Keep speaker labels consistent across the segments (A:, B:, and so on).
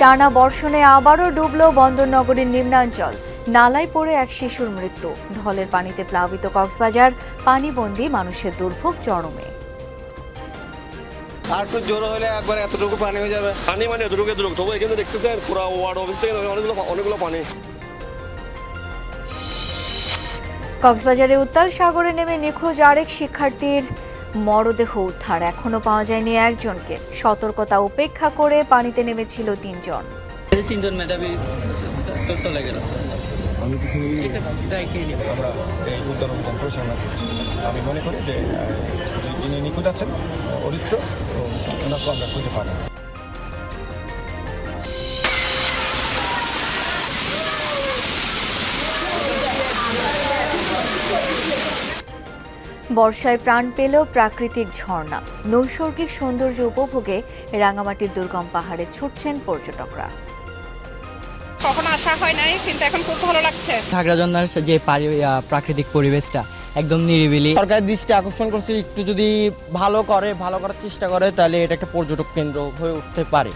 A: টানা বর্ষণে আবারও ডুবল বন্দরনগরীর নিম্নাঞ্চল নালায় পড়ে এক শিশুর মৃত্যু ঢলের পানিতে প্লাবিত কক্সবাজার পানিবন্দী মানুষের দুর্ভোগ চরমে জোর হলে একবার যাবে
B: মানে অনেকগুলো অনেকগুলো
C: কক্সবাজারে উত্তাল সাগরে নেমে নিখোঁজ আরেক শিক্ষার্থীর মরদেহ উদ্ধার এখনো পাওয়া যায়নি একজনকে সতর্কতা উপেক্ষা করে পানিতে নেমেছিল তিনজন
D: তিনজন মেধাবী চলে গেল
E: আমি মনে করি যে যিনি নিখোঁজ আছেন অরিত্র ওনাকে আমরা খুঁজে পাবো
C: বর্ষায় প্রাণ পেল প্রাকৃতিক ঝর্ণা নৈসর্গিক সৌন্দর্য উপভোগে রাঙামাটির দুর্গম পাহাড়ে ছুটছেন পর্যটকরা
F: কখনো আশা হয় নাই কিন্তু এখন খুব ভালো লাগছে
G: ঝাগড়াজন্দার যে প্রাকৃতিক পরিবেশটা একদম নিরিবিলি
H: সরকারের দৃষ্টি আকর্ষণ করছে একটু যদি ভালো করে ভালো করার চেষ্টা করে তাহলে এটা একটা পর্যটক কেন্দ্র হয়ে উঠতে পারে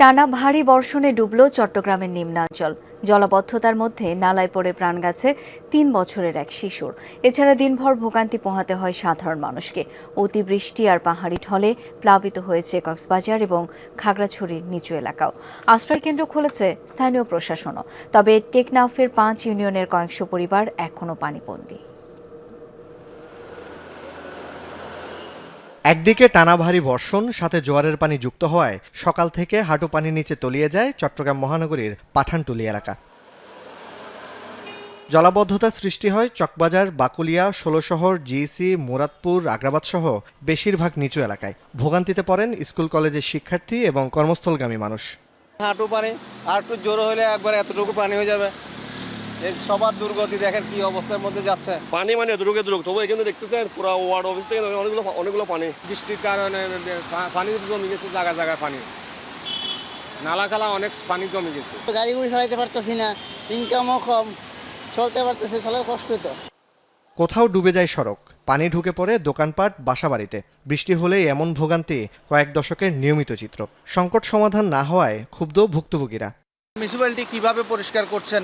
C: টানা ভারী বর্ষণে ডুবল চট্টগ্রামের নিম্নাঞ্চল জলাবদ্ধতার মধ্যে নালায় পড়ে প্রাণ গেছে তিন বছরের এক শিশুর এছাড়া দিনভর ভোগান্তি পোহাতে হয় সাধারণ মানুষকে অতিবৃষ্টি আর পাহাড়ি ঢলে প্লাবিত হয়েছে কক্সবাজার এবং খাগড়াছড়ির নিচু এলাকাও আশ্রয়কেন্দ্র খুলেছে স্থানীয় প্রশাসনও তবে টেকনাফের পাঁচ ইউনিয়নের কয়েকশো পরিবার এখনও পানিবন্দী
I: একদিকে টানা ভারী বর্ষণ সাথে জোয়ারের পানি যুক্ত হওয়ায় সকাল থেকে হাঁটু পানির নিচে তলিয়ে যায় চট্টগ্রাম মহানগরীর পাঠানটুলি এলাকা জলাবদ্ধতা সৃষ্টি হয় চকবাজার বাকুলিয়া ষোলশহর জিসি মুরাদপুর আগ্রাবাদ সহ বেশিরভাগ নিচু এলাকায় ভোগান্তিতে পড়েন স্কুল কলেজের শিক্ষার্থী এবং কর্মস্থলগামী মানুষ
A: হাঁটু পানি আর একটু জোর হলে একবার এতটুকু পানি হয়ে যাবে সবার দুর্গতি দেখেন কি অবস্থার মধ্যে যাচ্ছে
B: পানি মানে দুর্গে দুর্গ তবু এখানে দেখতেছেন পুরো ওয়ার্ড অফিস থেকে অনেকগুলো অনেকগুলো পানি বৃষ্টির কারণে পানি জমে গেছে জায়গা জায়গায় পানি নালা খালা অনেক পানি জমে গেছে
J: গাড়ি গুড়ি চালাইতে পারতেছি না ইনকামও কম চলতে পারতেছি চলার কষ্ট তো
I: কোথাও ডুবে যায় সড়ক পানি ঢুকে পড়ে দোকানপাট বাসাবাড়িতে বৃষ্টি হলে এমন ভোগান্তি কয়েক দশকের নিয়মিত চিত্র সংকট সমাধান না হওয়ায় ক্ষুব্ধ ভুক্তভোগীরা
A: মিউনিসিপ্যালিটি কিভাবে পরিষ্কার করছেন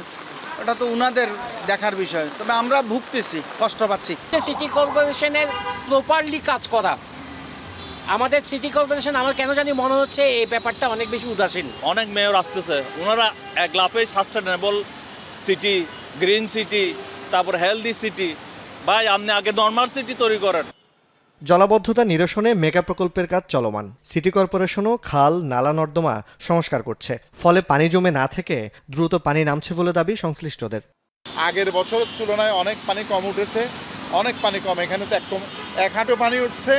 A: ওটা তো উনাদের দেখার বিষয় তবে আমরা ভুগতেছি কষ্ট পাচ্ছি
K: সিটি কর্পোরেশনের প্রপারলি কাজ করা আমাদের সিটি কর্পোরেশন আমার কেন জানি মনে হচ্ছে এই ব্যাপারটা অনেক বেশি উদাসীন
L: অনেক মেয়র আসতেছে ওনারা এক লাফে সাস্টেনেবল সিটি গ্রিন সিটি তারপর হেলদি সিটি ভাই আপনি আগে নর্মাল সিটি তৈরি করেন
I: জলাবদ্ধতা নিরসনে মেগা প্রকল্পের কাজ চলমান সিটি কর্পোরেশনও খাল নালা নর্দমা সংস্কার করছে ফলে পানি জমে না থেকে দ্রুত পানি নামছে বলে দাবি সংশ্লিষ্টদের
M: আগের বছরের তুলনায় অনেক পানি কম উঠেছে অনেক পানি কম এখানে তো একদম এক হাঁটু পানি উঠছে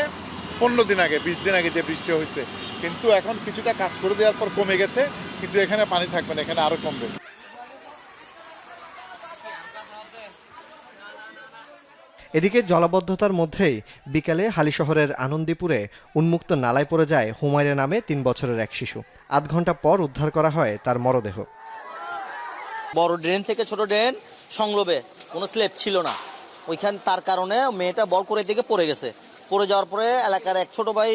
M: পনেরো দিন আগে বিশ দিন আগে যে বৃষ্টি হয়েছে কিন্তু এখন কিছুটা কাজ করে দেওয়ার পর কমে গেছে কিন্তু এখানে পানি থাকবে না এখানে আরও কমবে
I: এদিকে জলাবদ্ধতার মধ্যেই বিকালে হালিশহরের আনন্দীপুরে উন্মুক্ত নালায় পড়ে যায় হুমায়রা নামে তিন বছরের এক শিশু আধ ঘন্টা পর উদ্ধার করা হয় তার মরদেহ
N: বড় ড্রেন থেকে ছোট ড্রেন সংলোবে কোনো স্লেপ ছিল না ওইখান তার কারণে মেয়েটা বল করে দিকে পড়ে গেছে পড়ে যাওয়ার পরে এলাকার এক ছোট ভাই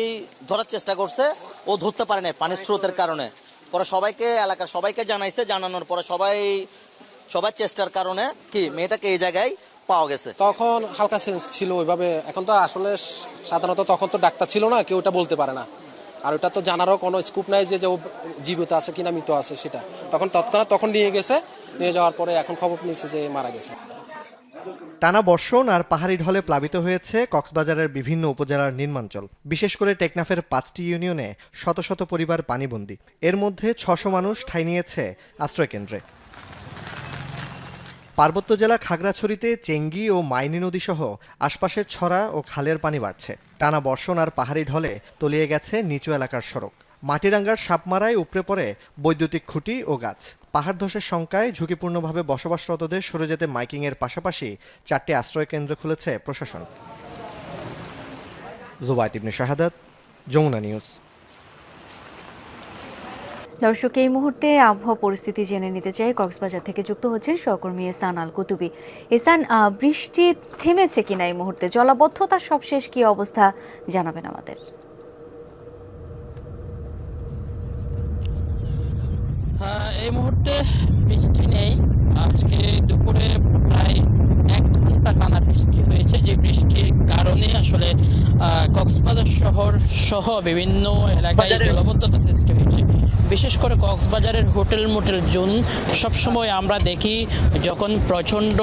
N: ধরার চেষ্টা করছে ও ধরতে পারে না পানির স্রোতের কারণে পরে সবাইকে এলাকার সবাইকে জানাইছে জানানোর পরে সবাই সবার চেষ্টার কারণে কি মেয়েটাকে এই জায়গায় পাওয়া গেছে
B: তখন হালকা সেন্স ছিল ওইভাবে এখন তো আসলে সাধারণত তখন তো ডাক্তার ছিল না কেউ এটা বলতে পারে না আর ওটা তো জানারও কোনো স্কোপ নাই যে ও জীবিত আছে কিনা মৃত আছে সেটা তখন তৎক্ষণাৎ তখন নিয়ে গেছে নিয়ে যাওয়ার পরে এখন খবর নিয়েছে যে মারা গেছে
I: টানা বর্ষণ আর পাহাড়ি ঢলে প্লাবিত হয়েছে কক্সবাজারের বিভিন্ন উপজেলার নির্মাঞ্চল বিশেষ করে টেকনাফের পাঁচটি ইউনিয়নে শত শত পরিবার পানিবন্দী এর মধ্যে ছশো মানুষ ঠাঁই নিয়েছে আশ্রয়কেন্দ্রে পার্বত্য জেলা খাগড়াছড়িতে চেঙ্গি ও মাইনি নদীসহ আশপাশের ছড়া ও খালের পানি বাড়ছে টানা বর্ষণ আর পাহাড়ি ঢলে তলিয়ে গেছে নিচু এলাকার সড়ক মাটিরাঙ্গার সাপমারায় উপরে পড়ে বৈদ্যুতিক খুঁটি ও গাছ পাহাড় ধসের শঙ্কায় ঝুঁকিপূর্ণভাবে বসবাসরতদের সরে যেতে মাইকিংয়ের পাশাপাশি চারটি আশ্রয়কেন্দ্র খুলেছে প্রশাসন জুবাইত ইবনে শাহাদাত যমুনা নিউজ
C: দর্শক এই মুহূর্তে আবহাওয়া পরিস্থিতি জেনে নিতে চাই কক্সবাজার থেকে যুক্ত হচ্ছেন সহকর্মী এসান আল কুতুবি এসান বৃষ্টি থেমেছে কিনা এই মুহূর্তে জলাবদ্ধতা সবশেষ কি অবস্থা জানাবেন আমাদের
O: হ্যাঁ, এই মুহূর্তে বৃষ্টি নেই আজকে দুপুরে প্রায় এক ঘন্টা টানা বৃষ্টি হয়েছে যে বৃষ্টির কারণে আসলে কক্সবাজার শহর সহ বিভিন্ন এলাকায় জলাবদ্ধতা বিশেষ করে কক্সবাজারের হোটেল মোটেল জোন সবসময় আমরা দেখি যখন প্রচণ্ড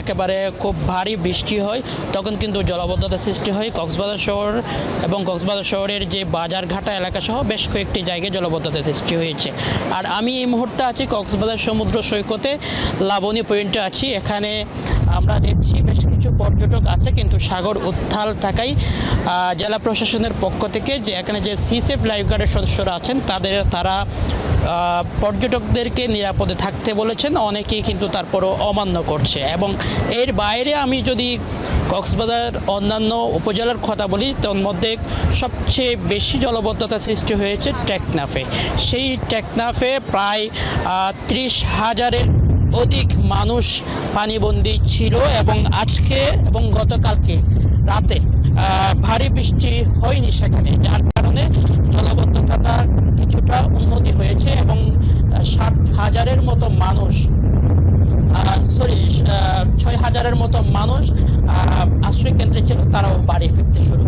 O: একেবারে খুব ভারী বৃষ্টি হয় তখন কিন্তু জলাবদ্ধতা সৃষ্টি হয় কক্সবাজার শহর এবং কক্সবাজার শহরের যে বাজারঘাটা এলাকা সহ বেশ কয়েকটি জায়গায় জলাবদ্ধতা সৃষ্টি হয়েছে আর আমি এই মুহূর্তে আছি কক্সবাজার সমুদ্র সৈকতে লাবণী পয়েন্টে আছি এখানে আমরা দেখছি বেশ কিছু পর্যটক আছে কিন্তু সাগর উত্থাল থাকায় জেলা প্রশাসনের পক্ষ থেকে যে এখানে যে সিসেফ লাইফগার্ডের সদস্যরা আছেন তাদের তারা পর্যটকদেরকে নিরাপদে থাকতে বলেছেন অনেকেই কিন্তু তারপরও অমান্য করছে এবং এর বাইরে আমি যদি কক্সবাজার অন্যান্য উপজেলার কথা বলি তন্মধ্যে সবচেয়ে বেশি জলবদ্ধতা সৃষ্টি হয়েছে টেকনাফে সেই টেকনাফে প্রায় ত্রিশ হাজারের অধিক মানুষ পানিবন্দী ছিল এবং আজকে এবং গতকালকে রাতে ভারী বৃষ্টি হয়নি সেখানে যার কারণে জলাবদ্ধতাটা কিছুটা উন্নতি হয়েছে এবং সাত হাজারের মতো মানুষ সরি ছয় হাজারের মতো মানুষ আশ্রয় কেন্দ্রে ছিল তারাও বাড়ি ফিরতে শুরু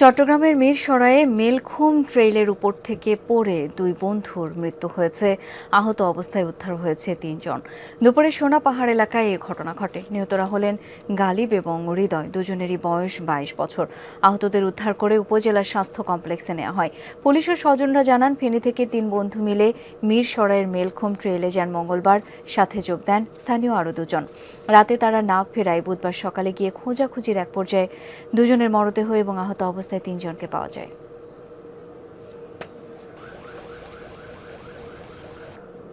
C: চট্টগ্রামের মিরসরায়ে মেলখুম ট্রেইলের উপর থেকে পড়ে দুই বন্ধুর মৃত্যু হয়েছে আহত অবস্থায় উদ্ধার হয়েছে তিনজন দুপুরে সোনা পাহাড় এলাকায় এ ঘটনা ঘটে নিহতরা হলেন গালিব এবং হৃদয় দুজনেরই বয়স বাইশ বছর আহতদের উদ্ধার করে উপজেলা স্বাস্থ্য কমপ্লেক্সে নেওয়া হয় পুলিশ ও স্বজনরা জানান ফেনী থেকে তিন বন্ধু মিলে মিরসরায়ের মেলখুম ট্রেইলে যান মঙ্গলবার সাথে যোগ দেন স্থানীয় আরও দুজন রাতে তারা না ফেরায় বুধবার সকালে গিয়ে খোঁজাখুঁজির এক পর্যায়ে দুজনের মরদেহ এবং আহত অবস্থা অবস্থায় তিনজনকে পাওয়া যায়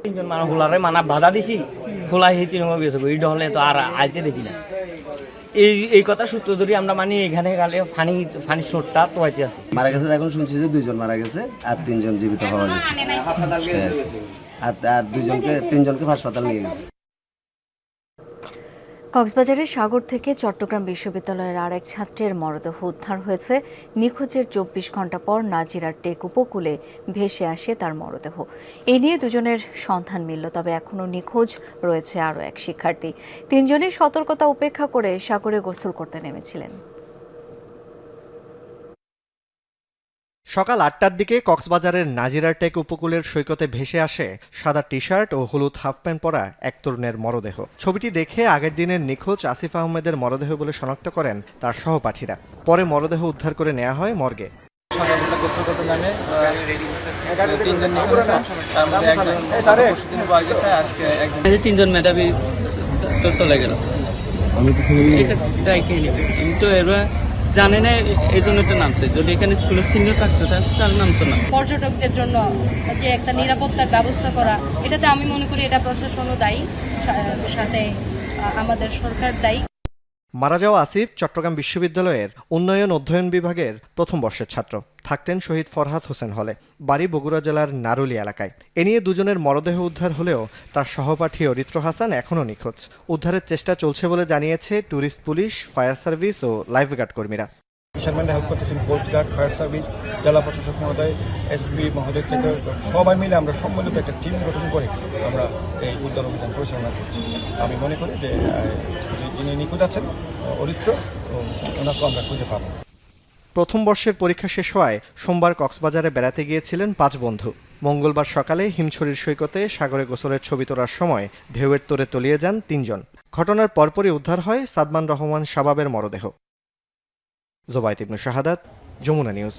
P: তিনজন মানুষ হোলারে মানা বাধা দিছি খোলা সেই তৃণমূল গেছে ইড হলে তো আর আইতে দেখি না এই এই কথা সূত্র ধরে আমরা মানে এখানে গেলে ফানি ফানি শোটটা তো আইতে আছে
Q: মারা গেছে এখন শুনছি যে দুইজন মারা গেছে আর তিনজন জীবিত হওয়া গেছে মানে আর আর দুইজনকে তিনজনকে হাসপাতাল নিয়ে গেছে
C: কক্সবাজারের সাগর থেকে চট্টগ্রাম বিশ্ববিদ্যালয়ের আর এক ছাত্রের মরদেহ উদ্ধার হয়েছে নিখোঁজের চব্বিশ ঘণ্টা পর নাজিরার টেক উপকূলে ভেসে আসে তার মরদেহ এ নিয়ে দুজনের সন্ধান মিলল তবে এখনও নিখোঁজ রয়েছে আরও এক শিক্ষার্থী তিনজনই সতর্কতা উপেক্ষা করে সাগরে গোসল করতে নেমেছিলেন
I: সকাল আটটার দিকে কক্সবাজারের নাজিরা টেক উপকূলের সৈকতে ভেসে আসে সাদা টি শার্ট ও হলুদ হাফ প্যান্ট পরা এক তরুণের মরদেহ ছবিটি দেখে আগের দিনের নিখোঁজ আসিফ আহমেদের মরদেহ বলে শনাক্ত করেন তার সহপাঠীরা পরে মরদেহ উদ্ধার করে নেওয়া হয় মর্গে তিনজন মেধাবী তো চলে গেল আমি তো এরা জানে না এই জন্য এটা নামছে যদি এখানে স্কুলের চিহ্ন থাকতো তার নামতো না পর্যটকদের জন্য যে একটা নিরাপত্তার ব্যবস্থা করা এটাতে আমি মনে করি এটা প্রশাসনও দায়ী সাথে আমাদের সরকার দায়ী মারা যাওয়া আসিফ চট্টগ্রাম বিশ্ববিদ্যালয়ের উন্নয়ন অধ্যয়ন বিভাগের প্রথম বর্ষের ছাত্র থাকতেন শহীদ ফরহাদ হোসেন হলে বাড়ি বগুড়া জেলার নারুলি এলাকায় এ নিয়ে দুজনের মরদেহ উদ্ধার হলেও তার সহপাঠী অরিত্র হাসান এখনও নিখোঁজ উদ্ধারের চেষ্টা চলছে বলে জানিয়েছে ট্যুরিস্ট পুলিশ ফায়ার সার্ভিস ও লাইফগার্ড কর্মীরা
R: ফিশারম্যানরা হেল্প করতেছেন কোস্টগার্ড ফায়ার সার্ভিস জেলা প্রশাসক মহোদয় এসপি মহোদয় থেকে সবাই মিলে আমরা সম্মিলিত একটা টিম গঠন করে আমরা এই উদ্ধার অভিযান পরিচালনা করছি আমি মনে করি যে যিনি নিখোঁজ আছেন অরিত্র ওনাকে আমরা খুঁজে পাবো
I: প্রথম বর্ষের পরীক্ষা শেষ হওয়ায় সোমবার কক্সবাজারে বেড়াতে গিয়েছিলেন পাঁচ বন্ধু মঙ্গলবার সকালে হিমছড়ির সৈকতে সাগরে গোসলের ছবি তোলার সময় ঢেউয়ের তোরে তলিয়ে যান তিনজন ঘটনার পরপরই উদ্ধার হয় সাদমান রহমান শাবাবের মরদেহ জোবায়ত ইবনু শাহাদাত যমুনা নিউজ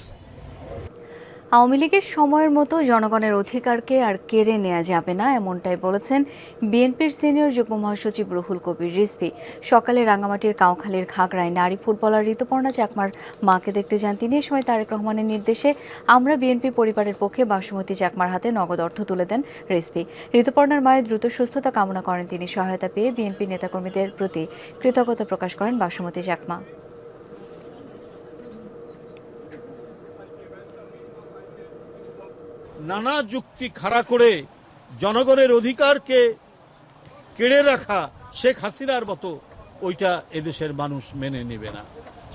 C: আওয়ামী লীগের সময়ের মতো জনগণের অধিকারকে আর কেড়ে নেওয়া যাবে না এমনটাই বলেছেন বিএনপির সিনিয়র যুগ্ম মহাসচিব রুহুল কবির রিজভি সকালে রাঙামাটির কাউখালীর ঘাগড়ায় নারী ফুটবলার ঋতুপর্ণা চাকমার মাকে দেখতে যান তিনি এ সময় তারেক রহমানের নির্দেশে আমরা বিএনপি পরিবারের পক্ষে বাসুমতী চাকমার হাতে নগদ অর্থ তুলে দেন রিজভি ঋতুপর্ণার মায়ের দ্রুত সুস্থতা কামনা করেন তিনি সহায়তা পেয়ে বিএনপি নেতাকর্মীদের প্রতি কৃতজ্ঞতা প্রকাশ করেন বাসুমতী চাকমা
S: নানা যুক্তি খাড়া করে জনগণের অধিকারকে কেড়ে রাখা শেখ হাসিনার মতো ওইটা এদেশের মানুষ মেনে নেবে না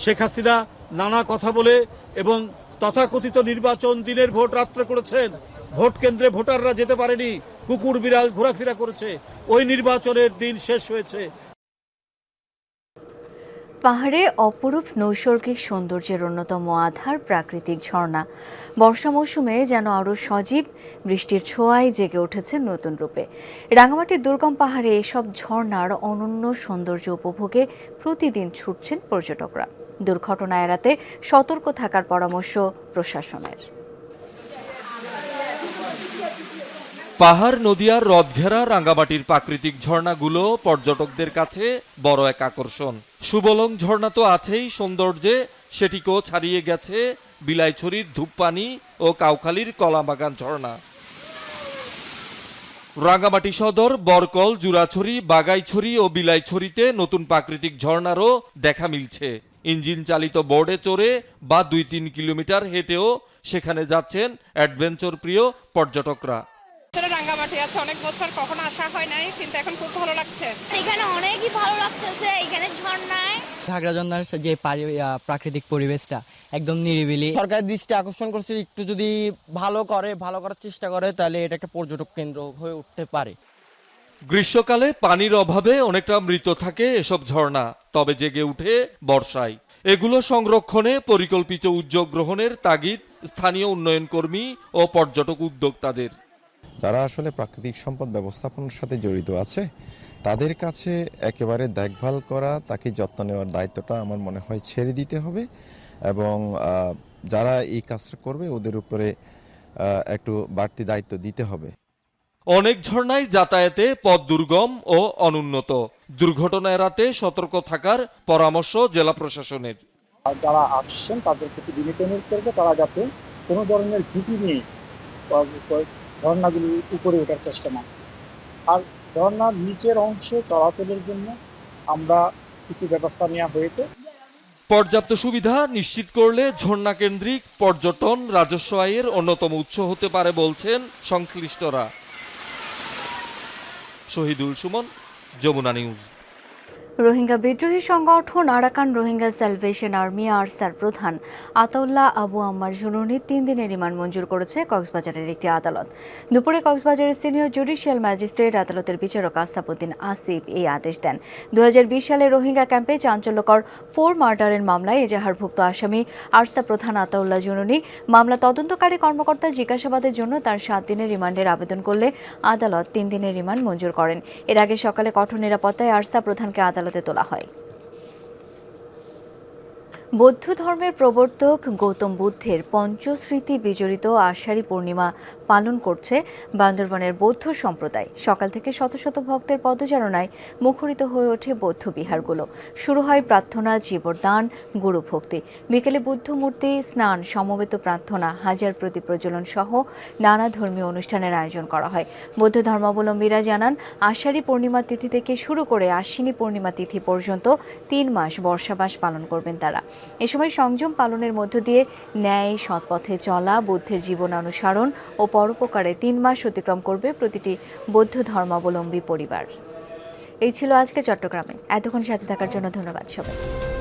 S: শেখ হাসিনা নানা কথা বলে এবং তথাকথিত নির্বাচন দিনের ভোট রাত্রে করেছেন ভোট কেন্দ্রে ভোটাররা যেতে পারেনি কুকুর বিড়াল ঘোরাফেরা করেছে ওই নির্বাচনের দিন শেষ হয়েছে
C: পাহাড়ে অপরূপ নৈসর্গিক সৌন্দর্যের অন্যতম আধার প্রাকৃতিক ঝর্ণা বর্ষা মৌসুমে যেন আরও সজীব বৃষ্টির ছোঁয়ায় জেগে উঠেছে নতুন রূপে রাঙামাটির দুর্গম পাহাড়ে এসব ঝর্ণার অনন্য সৌন্দর্য উপভোগে প্রতিদিন ছুটছেন পর্যটকরা দুর্ঘটনা এড়াতে সতর্ক থাকার পরামর্শ প্রশাসনের
T: পাহাড় নদিয়ার হ্রদঘেরা রাঙ্গামাটির প্রাকৃতিক ঝর্ণাগুলো পর্যটকদের কাছে বড় এক আকর্ষণ সুবলং ঝর্ণা তো আছেই সৌন্দর্যে সেটিকেও ছাড়িয়ে গেছে বিলাইছড়ির ধূপপানি ও কাউখালীর কলাবাগান ঝর্ণা রাঙ্গামাটি সদর বরকল জুরাছড়ি বাগাইছড়ি ও বিলাইছড়িতে নতুন প্রাকৃতিক ঝর্ণারও দেখা মিলছে ইঞ্জিন চালিত বোর্ডে চড়ে বা দুই তিন কিলোমিটার হেঁটেও সেখানে যাচ্ছেন অ্যাডভেঞ্চার প্রিয় পর্যটকরা
F: কাটিয়ে আছে অনেক বছর কখনো আসা হয় নাই কিন্তু এখন খুব ভালো লাগছে
U: এখানে অনেকই ভালো লাগতেছে এখানে ঝর্ণায়
G: ঘাগড়াঝর্ণার যে প্রাকৃতিক পরিবেশটা একদম নিরিবিলি
H: সরকারের দৃষ্টি আকর্ষণ করছে একটু যদি ভালো করে ভালো করার চেষ্টা করে তাহলে এটা একটা পর্যটক কেন্দ্র হয়ে উঠতে পারে
T: গ্রীষ্মকালে পানির অভাবে অনেকটা মৃত থাকে এসব ঝর্ণা তবে জেগে উঠে বর্ষায় এগুলো সংরক্ষণে পরিকল্পিত উদ্যোগ গ্রহণের তাগিদ স্থানীয় উন্নয়ন কর্মী ও পর্যটক উদ্যোক্তাদের
V: যারা আসলে প্রাকৃতিক সম্পদ ব্যবস্থাপনার সাথে জড়িত আছে তাদের কাছে একেবারে দেখভাল করা তাকে যত্ন নেওয়ার দায়িত্বটা আমার মনে হয় ছেড়ে দিতে হবে এবং যারা এই কাজটা করবে ওদের উপরে একটু বাড়তি দায়িত্ব দিতে হবে
T: অনেক ঝর্ণায় যাতায়াতে পথ দুর্গম ও অনুন্নত দুর্ঘটনা এড়াতে সতর্ক থাকার পরামর্শ জেলা প্রশাসনের
W: যারা আসছেন তাদের প্রতি বিনীত অনুরোধ করবো তারা যাতে কোনো ধরনের ঝুঁকি নিয়ে ঝর্ণাগুলি উপরে ওঠার চেষ্টা না আর ঝর্ণার নিচের অংশে চলাচলের জন্য আমরা কিছু ব্যবস্থা নেওয়া হয়েছে
T: পর্যাপ্ত সুবিধা নিশ্চিত করলে ঝর্ণা কেন্দ্রিক পর্যটন রাজস্ব আয়ের অন্যতম উৎস হতে পারে বলছেন সংশ্লিষ্টরা শহীদুল সুমন যমুনা নিউজ
C: রোহিঙ্গা বিদ্রোহী সংগঠন আরাকান রোহিঙ্গা স্যালভেশন আর্মি আরসার প্রধান আতাউল্লাহ আবু আম্মার জুনুনির তিন দিনের রিমান্ড মঞ্জুর করেছে কক্সবাজারের একটি আদালত দুপুরে কক্সবাজারের সিনিয়র জুডিশিয়াল ম্যাজিস্ট্রেট আদালতের বিচারক আস্তাবুদ্দিন আসিফ এই আদেশ দেন দু সালে রোহিঙ্গা ক্যাম্পে চাঞ্চল্যকর ফোর মার্ডারের মামলায় এজাহারভুক্ত আসামি আরসা প্রধান আতাউল্লাহ জুনুনি মামলা তদন্তকারী কর্মকর্তা জিজ্ঞাসাবাদের জন্য তার সাত দিনের রিমান্ডের আবেদন করলে আদালত তিন দিনের রিমান্ড মঞ্জুর করেন এর আগে সকালে কঠোর নিরাপত্তায় আরসা প্রধানকে আদালত আদালতে তোলা হয় বৌদ্ধ ধর্মের প্রবর্তক গৌতম বুদ্ধের পঞ্চস্মৃতি বিজড়িত আষাঢ়ী পূর্ণিমা পালন করছে বান্দরবনের বৌদ্ধ সম্প্রদায় সকাল থেকে শত শত ভক্তের পদচারণায় মুখরিত হয়ে ওঠে বৌদ্ধ বিহারগুলো শুরু হয় প্রার্থনা জীবরদান গুরুভক্তি বিকেলে বুদ্ধ মূর্তি স্নান সমবেত প্রার্থনা হাজার প্রতি প্রজ্বলন সহ নানা ধর্মীয় অনুষ্ঠানের আয়োজন করা হয় বৌদ্ধ ধর্মাবলম্বীরা জানান আষাঢ়ী পূর্ণিমা তিথি থেকে শুরু করে আশ্বিনী পূর্ণিমা তিথি পর্যন্ত তিন মাস বর্ষাবাস পালন করবেন তারা এ সময় সংযম পালনের মধ্য দিয়ে ন্যায় সৎপথে চলা বুদ্ধের জীবন অনুসরণ ও পরোপকারে তিন মাস অতিক্রম করবে প্রতিটি বৌদ্ধ ধর্মাবলম্বী পরিবার এই ছিল আজকে চট্টগ্রামে এতক্ষণ সাথে থাকার জন্য ধন্যবাদ সবাই